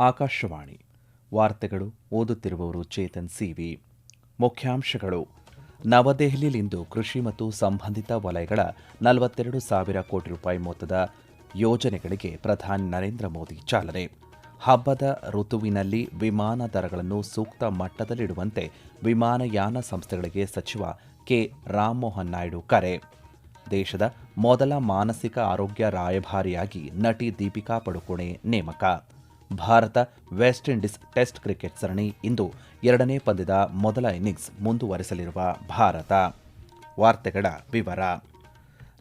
ಆಕಾಶವಾಣಿ. ವಾರ್ತೆಗಳು ಓದುತ್ತಿರುವವರು ಚೇತನ್ ಸಿವಿ. ಮುಖ್ಯಾಂಶಗಳು. ನವದೆಹಲಿಯಲ್ಲಿಂದು ಕೃಷಿ ಮತ್ತು ಸಂಬಂಧಿತ ವಲಯಗಳ ನಲವತ್ತೆರಡು ಸಾವಿರ ಕೋಟಿ ರೂಪಾಯಿ ಮೊತ್ತದ ಯೋಜನೆಗಳಿಗೆ ಪ್ರಧಾನಿ ನರೇಂದ್ರ ಮೋದಿ ಚಾಲನೆ. ಹಬ್ಬದ ಋತುವಿನಲ್ಲಿ ವಿಮಾನ ದರಗಳನ್ನು ಸೂಕ್ತ ಮಟ್ಟದಲ್ಲಿಡುವಂತೆ ವಿಮಾನಯಾನ ಸಂಸ್ಥೆಗಳಿಗೆ ಸಚಿವ ಕೆ. ರಾಮಮೋಹನ್ ನಾಯ್ಡು ಕರೆ. ದೇಶದ ಮೊದಲ ಮಾನಸಿಕ ಆರೋಗ್ಯ ರಾಯಭಾರಿಯಾಗಿ ನಟಿ ದೀಪಿಕಾ ಪಡುಕೋಣೆ ನೇಮಕ. Bharat West Indies test cricket ಸರಣಿ ಇಂದು ಎರಡನೇ ಪಂದ್ಯದ ಮೊದಲ ಇನ್ನಿಂಗ್ಸ್ ಮುಂದುವರೆಸಲಿರುವ ಭಾರತ. ವಾರ್ತೆಗಳ ವಿವರ.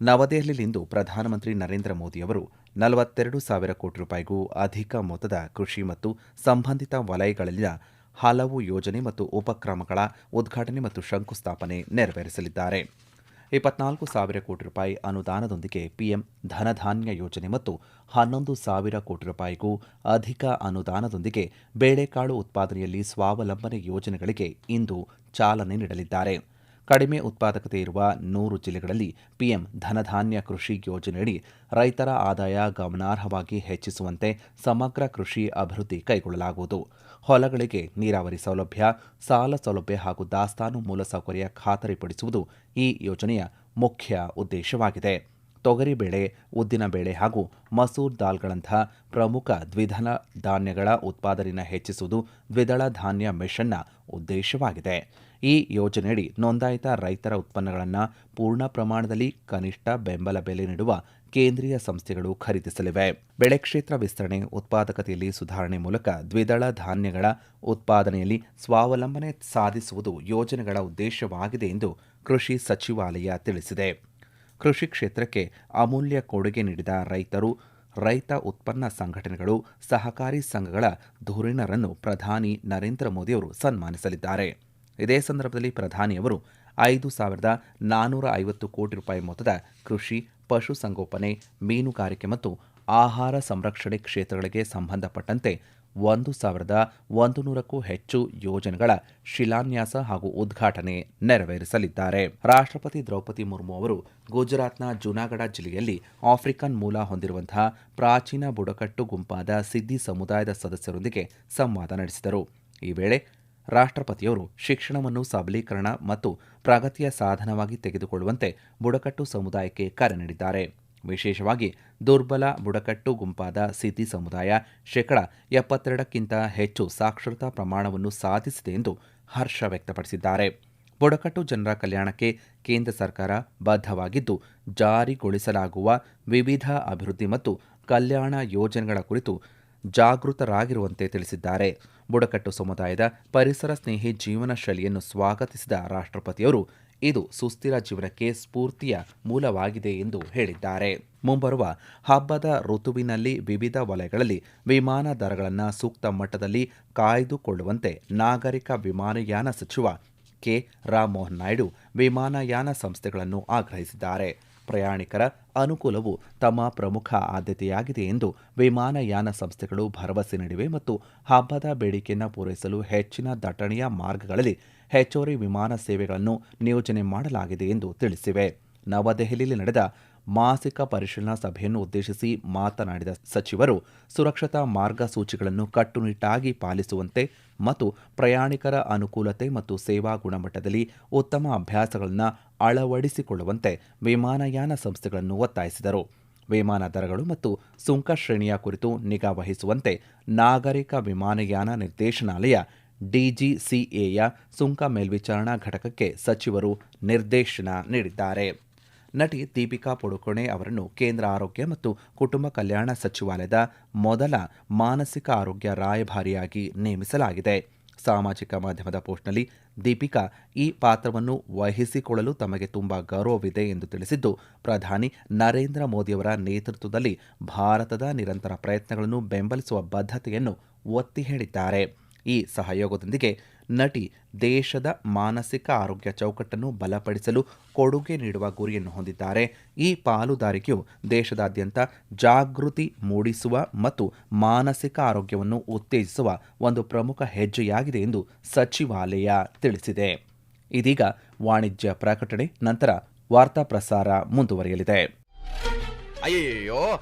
ನವದೆಹಲಿಯಲ್ಲಿಂದು ಪ್ರಧಾನಮಂತ್ರಿ ನರೇಂದ್ರ ಮೋದಿ ಅವರು ನಲವತ್ತೆರಡು ಸಾವಿರ ಕೋಟಿ ರೂಪಾಯಿಗೂ ಅಧಿಕ ಮೊತ್ತದ ಕೃಷಿ ಮತ್ತು ಸಂಬಂಧಿತ ವಲಯಗಳಲ್ಲಿನ ಹಲವು ಯೋಜನೆ ಮತ್ತು ಉಪಕ್ರಮಗಳ ಉದ್ಘಾಟನೆ ಮತ್ತು ಶಂಕುಸ್ಥಾಪನೆ ನೆರವೇರಿಸಲಿದ್ದಾರೆ. ಇಪ್ಪತ್ನಾಲ್ಕು ಸಾವಿರ ಕೋಟಿ ರೂಪಾಯಿ ಅನುದಾನದೊಂದಿಗೆ ಪಿಎಂ ಧನಧಾನ್ಯ ಯೋಜನೆ ಮತ್ತು ಹನ್ನೊಂದು ಸಾವಿರ ಕೋಟಿ ರೂಪಾಯಿಗೂ ಅಧಿಕ ಅನುದಾನದೊಂದಿಗೆ ಬೇಳೆಕಾಳು ಉತ್ಪಾದನೆಯಲ್ಲಿ ಸ್ವಾವಲಂಬನೆ ಯೋಜನೆಗಳಿಗೆ ಇಂದು ಚಾಲನೆ ನೀಡಲಿದ್ದಾರೆ. ಕಡಿಮೆ ಉತ್ಪಾದಕತೆ ಇರುವ ನೂರು ಜಿಲ್ಲೆಗಳಲ್ಲಿ ಪಿಎಂ ಧನಧಾನ್ಯ ಕೃಷಿ ಯೋಜನೆಯಡಿ ರೈತರ ಆದಾಯ ಗಮನಾರ್ಹವಾಗಿ ಹೆಚ್ಚಿಸುವಂತೆ ಸಮಗ್ರ ಕೃಷಿ ಅಭಿವೃದ್ಧಿ ಕೈಗೊಳ್ಳಲಾಗುವುದು. ಹೊಲಗಳಿಗೆ ನೀರಾವರಿ ಸೌಲಭ್ಯ, ಸಾಲ ಸೌಲಭ್ಯ ಹಾಗೂ ದಾಸ್ತಾನು ಮೂಲಸೌಕರ್ಯ ಖಾತರಿಪಡಿಸುವುದು ಈ ಯೋಜನೆಯ ಮುಖ್ಯ ಉದ್ದೇಶವಾಗಿದೆ. ತೊಗರಿಬೇಳೆ ಉದ್ದಿನಬೇಳೆ ಹಾಗೂ ಮಸೂರ್ ದಾಲ್ಗಳಂತಹ ಪ್ರಮುಖ ದ್ವಿಧನ ಧಾನ್ಯಗಳ ಉತ್ಪಾದನೆಯನ್ನು ಹೆಚ್ಚಿಸುವುದು ದ್ವಿದಳ ಧಾನ್ಯ ಮಿಷನ್ನ ಉದ್ದೇಶವಾಗಿದೆ. ಈ ಯೋಜನೆಯಡಿ ನೋಂದಾಯಿತ ರೈತರ ಉತ್ಪನ್ನಗಳನ್ನು ಪೂರ್ಣ ಪ್ರಮಾಣದಲ್ಲಿ ಕನಿಷ್ಠ ಬೆಂಬಲ ಬೆಲೆ ನೀಡುವ ಕೇಂದ್ರೀಯ ಸಂಸ್ಥೆಗಳು ಖರೀದಿಸಲಿವೆ. ಬೆಳೆ ಕ್ಷೇತ್ರ ವಿಸ್ತರಣೆ, ಉತ್ಪಾದಕತೆಯಲ್ಲಿ ಸುಧಾರಣೆ ಮೂಲಕ ದ್ವಿದಳ ಧಾನ್ಯಗಳ ಉತ್ಪಾದನೆಯಲ್ಲಿ ಸ್ವಾವಲಂಬನೆ ಸಾಧಿಸುವುದು ಯೋಜನೆಗಳ ಉದ್ದೇಶವಾಗಿದೆ ಎಂದು ಕೃಷಿ ಸಚಿವಾಲಯ ತಿಳಿಸಿದೆ. ಕೃಷಿ ಕ್ಷೇತ್ರಕ್ಕೆ ಅಮೂಲ್ಯ ಕೊಡುಗೆ ನೀಡಿದ ರೈತರು, ರೈತ ಉತ್ಪನ್ನ ಸಂಘಟನೆಗಳು, ಸಹಕಾರಿ ಸಂಘಗಳ ಧುರೀಣರನ್ನು ಪ್ರಧಾನಿ ನರೇಂದ್ರ ಮೋದಿಯವರು ಸನ್ಮಾನಿಸಲಿದ್ದಾರೆ. ಇದೇ ಸಂದರ್ಭದಲ್ಲಿ ಪ್ರಧಾನಿಯವರು ಐದು ಸಾವಿರದ ನಾನ್ನೂರ ಐವತ್ತು ಕೋಟಿ ರೂಪಾಯಿ ಮೊತ್ತದ ಕೃಷಿ ಪಶುಸಂಗೋಪನೆ ಮೀನುಗಾರಿಕೆ ಮತ್ತು ಆಹಾರ ಸಂರಕ್ಷಣೆ ಕ್ಷೇತ್ರಗಳಿಗೆ ಸಂಬಂಧಪಟ್ಟಂತೆ ಒಂದು ಸಾವಿರದ ಒಂದು ನೂರಕ್ಕೂ ಹೆಚ್ಚು ಯೋಜನೆಗಳ ಶಿಲಾನ್ಯಾಸ ಹಾಗೂ ಉದ್ಘಾಟನೆ ನೆರವೇರಿಸಲಿದ್ದಾರೆ. ರಾಷ್ಟ್ರಪತಿ ದ್ರೌಪದಿ ಮುರ್ಮು ಅವರು ಗುಜರಾತ್ನ ಜುನಾಗಢ ಜಿಲ್ಲೆಯಲ್ಲಿ ಆಫ್ರಿಕನ್ ಮೂಲ ಹೊಂದಿರುವಂತಹ ಪ್ರಾಚೀನ ಬುಡಕಟ್ಟು ಗುಂಪಾದ ಸಿದ್ದಿ ಸಮುದಾಯದ ಸದಸ್ಯರೊಂದಿಗೆ ಸಂವಾದ ನಡೆಸಿದರು. ಈ ವೇಳೆ ರಾಷ್ಟ್ರಪತಿಯವರು ಶಿಕ್ಷಣವನ್ನು ಸಬಲೀಕರಣ ಮತ್ತು ಪ್ರಗತಿಯ ಸಾಧನವಾಗಿ ತೆಗೆದುಕೊಳ್ಳುವಂತೆ ಬುಡಕಟ್ಟು ಸಮುದಾಯಕ್ಕೆ ಕರೆ ನೀಡಿದ್ದಾರೆ. ವಿಶೇಷವಾಗಿ ದುರ್ಬಲ ಬುಡಕಟ್ಟು ಗುಂಪಾದ ಸಿದ್ದಿ ಸಮುದಾಯ ಶೇಕಡ ಎಪ್ಪತ್ತೆರಡಕ್ಕಿಂತ ಹೆಚ್ಚು ಸಾಕ್ಷರತಾ ಪ್ರಮಾಣವನ್ನು ಸಾಧಿಸಿದೆ ಎಂದು ಹರ್ಷ ವ್ಯಕ್ತಪಡಿಸಿದ್ದಾರೆ. ಬುಡಕಟ್ಟು ಜನರ ಕಲ್ಯಾಣಕ್ಕೆ ಕೇಂದ್ರ ಸರ್ಕಾರ ಬದ್ಧವಾಗಿದ್ದು, ಜಾರಿಗೊಳಿಸಲಾಗುವ ವಿವಿಧ ಅಭಿವೃದ್ಧಿ ಮತ್ತು ಕಲ್ಯಾಣ ಯೋಜನೆಗಳ ಕುರಿತು ಜಾಗೃತರಾಗಿರುವಂತೆ ತಿಳಿಸಿದ್ದಾರೆ. ಬುಡಕಟ್ಟು ಸಮುದಾಯದ ಪರಿಸರ ಸ್ನೇಹಿ ಜೀವನ ಶೈಲಿಯನ್ನು ಸ್ವಾಗತಿಸಿದ ರಾಷ್ಟ್ರಪತಿಯವರು ಇದು ಸುಸ್ಥಿರ ಜೀವನಕ್ಕೆ ಸ್ಫೂರ್ತಿಯ ಮೂಲವಾಗಿದೆ ಎಂದು ಹೇಳಿದ್ದಾರೆ. ಮುಂಬರುವ ಹಬ್ಬದ ಋತುವಿನಲ್ಲಿ ವಿವಿಧ ವಲಯಗಳಲ್ಲಿ ವಿಮಾನ ದರಗಳನ್ನು ಸೂಕ್ತ ಮಟ್ಟದಲ್ಲಿ ಕಾಯ್ದುಕೊಳ್ಳುವಂತೆ ನಾಗರಿಕ ವಿಮಾನಯಾನ ಸಚಿವ ಕೆ. ರಾಮಮೋಹನ್ ನಾಯ್ಡು ವಿಮಾನಯಾನ ಸಂಸ್ಥೆಗಳನ್ನು ಆಗ್ರಹಿಸಿದ್ದಾರೆ. ಪ್ರಯಾಣಿಕರ ಅನುಕೂಲವು ತಮ್ಮ ಪ್ರಮುಖ ಆದ್ಯತೆಯಾಗಿದೆ ಎಂದು ವಿಮಾನಯಾನ ಸಂಸ್ಥೆಗಳು ಭರವಸೆ ನೀಡಿವೆ ಮತ್ತು ಹಬ್ಬದ ಬೇಡಿಕೆಯನ್ನು ಪೂರೈಸಲು ಹೆಚ್ಚಿನ ದಟ್ಟಣೆಯ ಮಾರ್ಗಗಳಲ್ಲಿ ಹೆಚ್ಚುವರಿ ವಿಮಾನ ಸೇವೆಗಳನ್ನು ನಿಯೋಜನೆ ಮಾಡಲಾಗಿದೆ ಎಂದು ತಿಳಿಸಿವೆ. ನವದೆಹಲಿಯಲ್ಲಿ ನಡೆದ ಮಾಸಿಕ ಪರಿಶೀಲನಾ ಸಭೆಯನ್ನು ಉದ್ದೇಶಿಸಿ ಮಾತನಾಡಿದ ಸಚಿವರು, ಸುರಕ್ಷತಾ ಮಾರ್ಗಸೂಚಿಗಳನ್ನು ಕಟ್ಟುನಿಟ್ಟಾಗಿ ಪಾಲಿಸುವಂತೆ ಮತ್ತು ಪ್ರಯಾಣಿಕರ ಅನುಕೂಲತೆ ಮತ್ತು ಸೇವಾ ಗುಣಮಟ್ಟದಲ್ಲಿ ಉತ್ತಮ ಅಭ್ಯಾಸಗಳನ್ನು ಅಳವಡಿಸಿಕೊಳ್ಳುವಂತೆ ವಿಮಾನಯಾನ ಸಂಸ್ಥೆಗಳನ್ನು ಒತ್ತಾಯಿಸಿದರು. ವಿಮಾನ ದರಗಳು ಮತ್ತು ಸುಂಕ ಶ್ರೇಣಿಯ ಕುರಿತು ನಿಗಾ ವಹಿಸುವಂತೆ ನಾಗರಿಕ ವಿಮಾನಯಾನ ನಿರ್ದೇಶನಾಲಯ ಡಿಜಿಸಿಎಯ ಸುಂಕ ಮೇಲ್ವಿಚಾರಣಾ ಘಟಕಕ್ಕೆ ಸಚಿವರು ನಿರ್ದೇಶನ ನೀಡಿದ್ದಾರೆ. ನಟಿ ದೀಪಿಕಾ ಪಡುಕೋಣೆ ಅವರನ್ನು ಕೇಂದ್ರ ಆರೋಗ್ಯ ಮತ್ತು ಕುಟುಂಬ ಕಲ್ಯಾಣ ಸಚಿವಾಲಯದ ಮೊದಲ ಮಾನಸಿಕ ಆರೋಗ್ಯ ರಾಯಭಾರಿಯಾಗಿ ನೇಮಿಸಲಾಗಿದೆ. ಸಾಮಾಜಿಕ ಮಾಧ್ಯಮದ ಪೋಸ್ಟ್ನಲ್ಲಿ ದೀಪಿಕಾ ಈ ಪಾತ್ರವನ್ನು ವಹಿಸಿಕೊಳ್ಳಲು ತಮಗೆ ತುಂಬಾ ಗೌರವವಿದೆ ಎಂದು ತಿಳಿಸಿದ್ದು, ಪ್ರಧಾನಿ ನರೇಂದ್ರ ಮೋದಿಯವರ ನೇತೃತ್ವದಲ್ಲಿ ಭಾರತದ ನಿರಂತರ ಪ್ರಯತ್ನಗಳನ್ನು ಬೆಂಬಲಿಸುವ ಬದ್ಧತೆಯನ್ನು ಒತ್ತಿ ಹೇಳಿದ್ದಾರೆ. ಈ ಸಹಯೋಗದೊಂದಿಗೆ ನಟಿ ದೇಶದ ಮಾನಸಿಕ ಆರೋಗ್ಯ ಚೌಕಟ್ಟನ್ನು ಬಲಪಡಿಸಲು ಕೊಡುಗೆ ನೀಡುವ ಗುರಿಯನ್ನು ಹೊಂದಿದ್ದಾರೆ. ಈ ಪಾಲುದಾರಿಕೆಯು ದೇಶದಾದ್ಯಂತ ಜಾಗೃತಿ ಮೂಡಿಸುವ ಮತ್ತು ಮಾನಸಿಕ ಆರೋಗ್ಯವನ್ನು ಉತ್ತೇಜಿಸುವ ಒಂದು ಪ್ರಮುಖ ಹೆಜ್ಜೆಯಾಗಿದೆ ಎಂದು ಸಚಿವಾಲಯ ತಿಳಿಸಿದೆ. ಇದೀಗ ವಾಣಿಜ್ಯ ಪ್ರಕಟಣೆ, ನಂತರ ವಾರ್ತಾ ಪ್ರಸಾರ ಮುಂದುವರಿಯಲಿದೆ. ಅಯ್ಯಯ್ಯೋ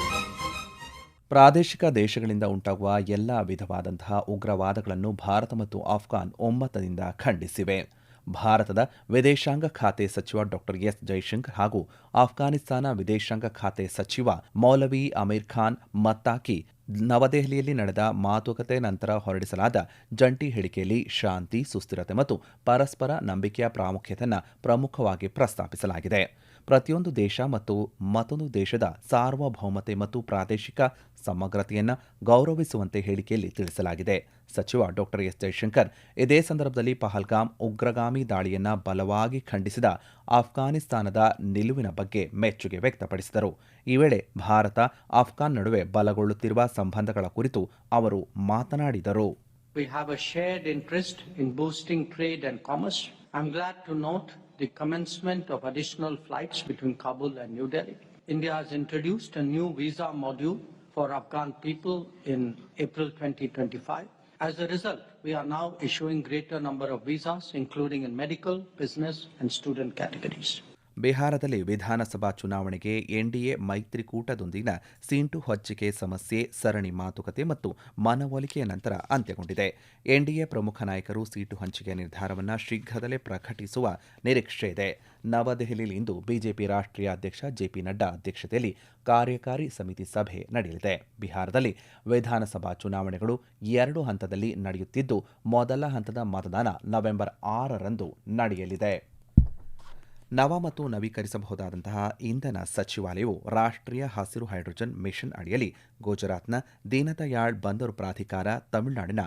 ಪ್ರಾದೇಶಿಕ ದೇಶಗಳಿಂದ ಉಂಟಾಗುವ ಎಲ್ಲ ವಿಧವಾದಂತಹ ಉಗ್ರವಾದಗಳನ್ನು ಭಾರತ ಮತ್ತು ಆಫ್ಘಾನ್ ಒಮ್ಮತದಿಂದ ಖಂಡಿಸಿವೆ. ಭಾರತದ ವಿದೇಶಾಂಗ ಖಾತೆ ಸಚಿವ ಡಾಕ್ಟರ್ ಎಸ್. ಜೈಶಂಕರ್ ಹಾಗೂ ಆಫ್ಘಾನಿಸ್ತಾನ ವಿದೇಶಾಂಗ ಖಾತೆ ಸಚಿವ ಮೌಲವಿ ಅಮೀರ್ ಖಾನ್ ಮತ್ತಾಕಿ ನವದೆಹಲಿಯಲ್ಲಿ ನಡೆದ ಮಾತುಕತೆ ನಂತರ ಹೊರಡಿಸಲಾದ ಜಂಟಿ ಹೇಳಿಕೆಯಲ್ಲಿ ಶಾಂತಿ, ಸುಸ್ಥಿರತೆ ಮತ್ತು ಪರಸ್ಪರ ನಂಬಿಕೆಯ ಪ್ರಾಮುಖ್ಯತೆಯನ್ನು ಪ್ರಮುಖವಾಗಿ ಪ್ರಸ್ತಾಪಿಸಲಾಗಿದೆ. ಪ್ರತಿಯೊಂದು ದೇಶ ಮತ್ತು ಮತ್ತೊಂದು ದೇಶದ ಸಾರ್ವಭೌಮತೆ ಮತ್ತು ಪ್ರಾದೇಶಿಕ ಸಮಗ್ರತೆಯನ್ನು ಗೌರವಿಸುವಂತೆ ಹೇಳಿಕೆಯಲ್ಲಿ ತಿಳಿಸಲಾಗಿದೆ. ಸಚಿವ ಡಾಕ್ಟರ್ ಎಸ್. ಜೈಶಂಕರ್ ಇದೇ ಸಂದರ್ಭದಲ್ಲಿ ಪಹಲ್ಗಾಮ್ ಉಗ್ರಗಾಮಿ ದಾಳಿಯನ್ನು ಬಲವಾಗಿ ಖಂಡಿಸಿದ ಆಫ್ಘಾನಿಸ್ತಾನದ ನಿಲುವಿನ ಬಗ್ಗೆ ಮೆಚ್ಚುಗೆ ವ್ಯಕ್ತಪಡಿಸಿದರು. ಈ ವೇಳೆ ಭಾರತ, ಆಫ್ಘಾನ್ ನಡುವೆ ಬಲಗೊಳ್ಳುತ್ತಿರುವ ಸಂಬಂಧಗಳ ಕುರಿತು ಅವರು ಮಾತನಾಡಿದರು. We have a shared interest in boosting trade and commerce. I'm glad to note the commencement of additional flights between Kabul and New Delhi. India has introduced a new visa module for Afghan people in April 2025. As a result, we are now issuing greater number of visas, including in medical, business, and student categories. ಬಿಹಾರದಲ್ಲಿ ವಿಧಾನಸಭಾ ಚುನಾವಣೆಗೆ NDA ಮೈತ್ರಿಕೂಟದೊಂದಿಗಿನ seat ಹಂಚಿಕೆ ಸಮಸ್ಯೆ, ಸರಣಿ ಮಾತುಕತೆ ಮತ್ತು ಮನವೊಲಿಕೆಯ ನಂತರ ಅಂತ್ಯಗೊಂಡಿದೆ. NDA ಪ್ರಮುಖ ನಾಯಕರು ಸೀಟು ಹಂಚಿಕೆ ನಿರ್ಧಾರವನ್ನು ಶೀಘ್ರದಲ್ಲೇ ಪ್ರಕಟಿಸುವ ನಿರೀಕ್ಷೆ ಇದೆ. ನವದೆಹಲಿಯಲ್ಲಿ ಇಂದು ಬಿಜೆಪಿ ರಾಷ್ಟ್ರೀಯ ಅಧ್ಯಕ್ಷ ಜೆಪಿ ನಡ್ಡಾ ಅಧ್ಯಕ್ಷತೆಯಲ್ಲಿ ಕಾರ್ಯಕಾರಿ ಸಮಿತಿ ಸಭೆ ನಡೆಯಲಿದೆ. ಬಿಹಾರದಲ್ಲಿ ವಿಧಾನಸಭಾ ಚುನಾವಣೆಗಳು ಎರಡು ಹಂತದಲ್ಲಿ ನಡೆಯುತ್ತಿದ್ದು, ಮೊದಲ ಹಂತದ ಮತದಾನ ನವೆಂಬರ್ ಆರರಂದು ನಡೆಯಲಿದೆ. ನವ ಮತ್ತು ನವೀಕರಿಸಬಹುದಾದಂತಹ ಇಂಧನ ಸಚಿವಾಲಯವು ರಾಷ್ಟ್ರೀಯ ಹಸಿರು ಹೈಡ್ರೋಜನ್ ಮಿಷನ್ ಅಡಿಯಲ್ಲಿ ಗುಜರಾತ್ನ ದೀನದಯಾಳ್ ಬಂದರು ಪ್ರಾಧಿಕಾರ, ತಮಿಳುನಾಡಿನ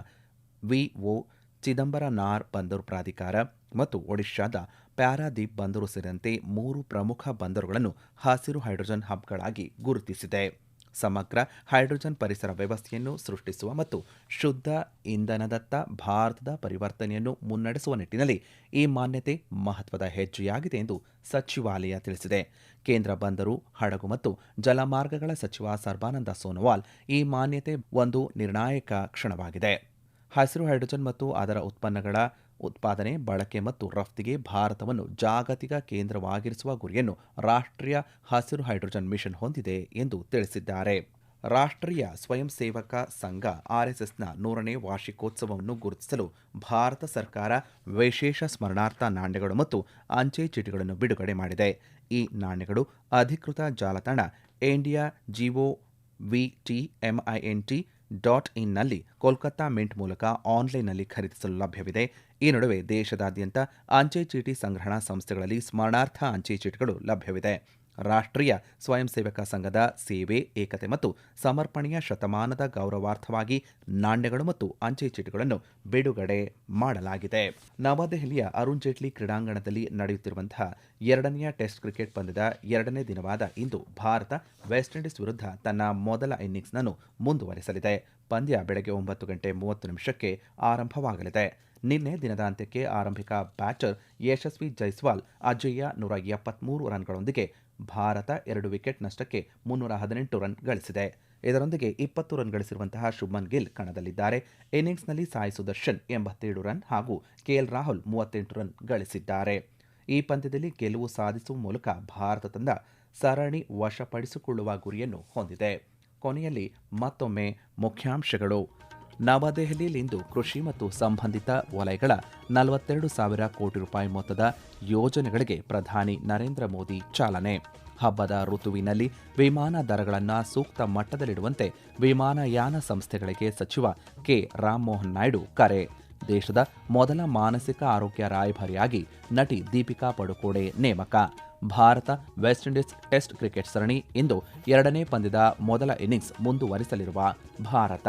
ವಿಒ ಚಿದಂಬರನಾರ್ ಬಂದರು ಪ್ರಾಧಿಕಾರ ಮತ್ತು ಒಡಿಶಾದ ಪ್ಯಾರಾದೀಪ್ ಬಂದರು ಸೇರಿದಂತೆ ಮೂರು ಪ್ರಮುಖ ಬಂದರುಗಳನ್ನು ಹಸಿರು ಹೈಡ್ರೋಜನ್ ಹಬ್ಗಳಾಗಿ ಗುರುತಿಸಿದೆ. ಸಮಗ್ರ ಹೈಡ್ರೋಜನ್ ಪರಿಸರ ವ್ಯವಸ್ಥೆಯನ್ನು ಸೃಷ್ಟಿಸುವ ಮತ್ತು ಶುದ್ಧ ಇಂಧನದತ್ತ ಭಾರತದ ಪರಿವರ್ತನೆಯನ್ನು ಮುನ್ನಡೆಸುವ ನಿಟ್ಟಿನಲ್ಲಿ ಈ ಮಾನ್ಯತೆ ಮಹತ್ವದ ಹೆಜ್ಜೆಯಾಗಿದೆ ಎಂದು ಸಚಿವಾಲಯ ತಿಳಿಸಿದೆ. ಕೇಂದ್ರ ಬಂದರು, ಹಡಗು ಮತ್ತು ಜಲಮಾರ್ಗಗಳ ಸಚಿವ ಸರ್ಬಾನಂದ ಸೋನೋವಾಲ್ ಈ ಮಾನ್ಯತೆ ಒಂದು ನಿರ್ಣಾಯಕ ಕ್ಷಣವಾಗಿದೆ. ಹಸಿರು ಹೈಡ್ರೋಜನ್ ಮತ್ತು ಅದರ ಉತ್ಪನ್ನಗಳ ಉತ್ಪಾದನೆ, ಬಳಕೆ ಮತ್ತು ರಫ್ತಿಗೆ ಭಾರತವನ್ನು ಜಾಗತಿಕ ಕೇಂದ್ರವಾಗಿರಿಸುವ ಗುರಿಯನ್ನು ರಾಷ್ಟ್ರೀಯ ಹಸಿರು ಹೈಡ್ರೋಜನ್ ಮಿಷನ್ ಹೊಂದಿದೆ ಎಂದು ತಿಳಿಸಿದ್ದಾರೆ. ರಾಷ್ಟ್ರೀಯ ಸ್ವಯಂ ಸೇವಕ ಸಂಘ ಆರ್ಎಸ್ಎಸ್ನ ನೂರನೇ ವಾರ್ಷಿಕೋತ್ಸವವನ್ನು ಗುರುತಿಸಲು ಭಾರತ ಸರ್ಕಾರ ವಿಶೇಷ ಸ್ಮರಣಾರ್ಥ ನಾಣ್ಯಗಳು ಮತ್ತು ಅಂಚೆ ಚೀಟಿಗಳನ್ನು ಬಿಡುಗಡೆ ಮಾಡಿದೆ. ಈ ನಾಣ್ಯಗಳು ಅಧಿಕೃತ ಜಾಲತಾಣ India G O V T M I N T dot ಇನ್ನಲ್ಲಿ Kolkata mint ಮೂಲಕ ಆನ್ಲೈನ್ನಲ್ಲಿ ಖರೀದಿಸಲು ಲಭ್ಯವಿದೆ. ಈ ನಡುವೆ ದೇಶದಾದ್ಯಂತ ಅಂಚೆ ಚೀಟಿ ಸಂಗ್ರಹಣಾ ಸಂಸ್ಥೆಗಳಲ್ಲಿ ಸ್ಮರಣಾರ್ಥ ಅಂಚೆ ಚೀಟಿಗಳು ಲಭ್ಯವಿದೆ. ರಾಷ್ಟ್ರೀಯ ಸ್ವಯಂ ಸೇವಕ ಸಂಘದ ಸೇವೆ, ಏಕತೆ ಮತ್ತು ಸಮರ್ಪಣೆಯ ಶತಮಾನದ ಗೌರವಾರ್ಥವಾಗಿ ನಾಣ್ಯಗಳು ಮತ್ತು ಅಂಚೆ ಚೀಟಿಗಳನ್ನು ಬಿಡುಗಡೆ ಮಾಡಲಾಗಿದೆ. ನವದೆಹಲಿಯ ಅರುಣ್ ಜೇಟ್ಲಿ ಕ್ರೀಡಾಂಗಣದಲ್ಲಿ ನಡೆಯುತ್ತಿರುವಂತಹ ಎರಡನೆಯ ಟೆಸ್ಟ್ ಕ್ರಿಕೆಟ್ ಪಂದ್ಯದ ಎರಡನೇ ದಿನವಾದ ಇಂದು ಭಾರತ ವೆಸ್ಟ್ ಇಂಡೀಸ್ ವಿರುದ್ಧ ತನ್ನ ಮೊದಲ ಇನ್ನಿಂಗ್ಸ್ನನ್ನು ಮುಂದುವರೆಸಲಿದೆ. ಪಂದ್ಯ ಬೆಳಗ್ಗೆ ಒಂಬತ್ತು ಗಂಟೆ ಮೂವತ್ತು ನಿಮಿಷಕ್ಕೆ ಆರಂಭವಾಗಲಿದೆ. ನಿನ್ನೆ ದಿನದ ಅಂತ್ಯಕ್ಕೆ ಆರಂಭಿಕ ಬ್ಯಾಟರ್ ಯಶಸ್ವಿ ಜೈಸ್ವಾಲ್ ಅಜಯ್ಯ ನೂರ ಎಪ್ಪತ್ಮೂರು ರನ್ಗಳೊಂದಿಗೆ ಭಾರತ ಎರಡು ವಿಕೆಟ್ ನಷ್ಟಕ್ಕೆ ಮುನ್ನೂರ ಹದಿನೆಂಟು ರನ್ ಗಳಿಸಿದೆ. ಇದರೊಂದಿಗೆ ಇಪ್ಪತ್ತು ರನ್ ಗಳಿಸಿರುವಂತಹ ಶುಭ್ಮನ್ ಗಿಲ್ ಕಣದಲ್ಲಿದ್ದಾರೆ. ಇನ್ನಿಂಗ್ಸ್ನಲ್ಲಿ ಸಾಯಿ ಸುದರ್ಶನ್ ಎಂಬತ್ತೇಳು ರನ್ ಹಾಗೂ ಕೆಎಲ್ ರಾಹುಲ್ ಮೂವತ್ತೆಂಟು ರನ್ ಗಳಿಸಿದ್ದಾರೆ. ಈ ಪಂದ್ಯದಲ್ಲಿ ಗೆಲುವು ಸಾಧಿಸುವ ಮೂಲಕ ಭಾರತ ತಂಡ ಸರಣಿ ವಶಪಡಿಸಿಕೊಳ್ಳುವ ಗುರಿಯನ್ನು ಹೊಂದಿದೆ. ಕೊನೆಯಲ್ಲಿ ಮತ್ತೊಮ್ಮೆ ಮುಖ್ಯಾಂಶಗಳು. ನವದೆಹಲಿಯಲ್ಲಿಂದು ಕೃಷಿ ಮತ್ತು ಸಂಬಂಧಿತ ವಲಯಗಳ ನಲವತ್ತೆರಡು ಸಾವಿರ ಕೋಟಿ ರೂಪಾಯಿ ಮೊತ್ತದ ಯೋಜನೆಗಳಿಗೆ ಪ್ರಧಾನಿ ನರೇಂದ್ರ ಮೋದಿ ಚಾಲನೆ. ಹಬ್ಬದ ಋತುವಿನಲ್ಲಿ ವಿಮಾನ ದರಗಳನ್ನು ಸೂಕ್ತ ಮಟ್ಟದಲ್ಲಿಡುವಂತೆ ವಿಮಾನಯಾನ ಸಂಸ್ಥೆಗಳಿಗೆ ಸಚಿವ ಕೆ. ರಾಮಮೋಹನ್ ನಾಯ್ಡು ಕರೆ. ದೇಶದ ಮೊದಲ ಮಾನಸಿಕ ಆರೋಗ್ಯ ರಾಯಭಾರಿಯಾಗಿ ನಟಿ ದೀಪಿಕಾ ಪಡುಕೋಡೆ ನೇಮಕ. Bharat West Indies test cricket ಸರಣಿ ಇಂದು ಎರಡನೇ ಪಂದ್ಯದ ಮೊದಲ ಇನ್ನಿಂಗ್ಸ್ ಮುಂದುವರಿಸಲಿರುವ ಭಾರತ.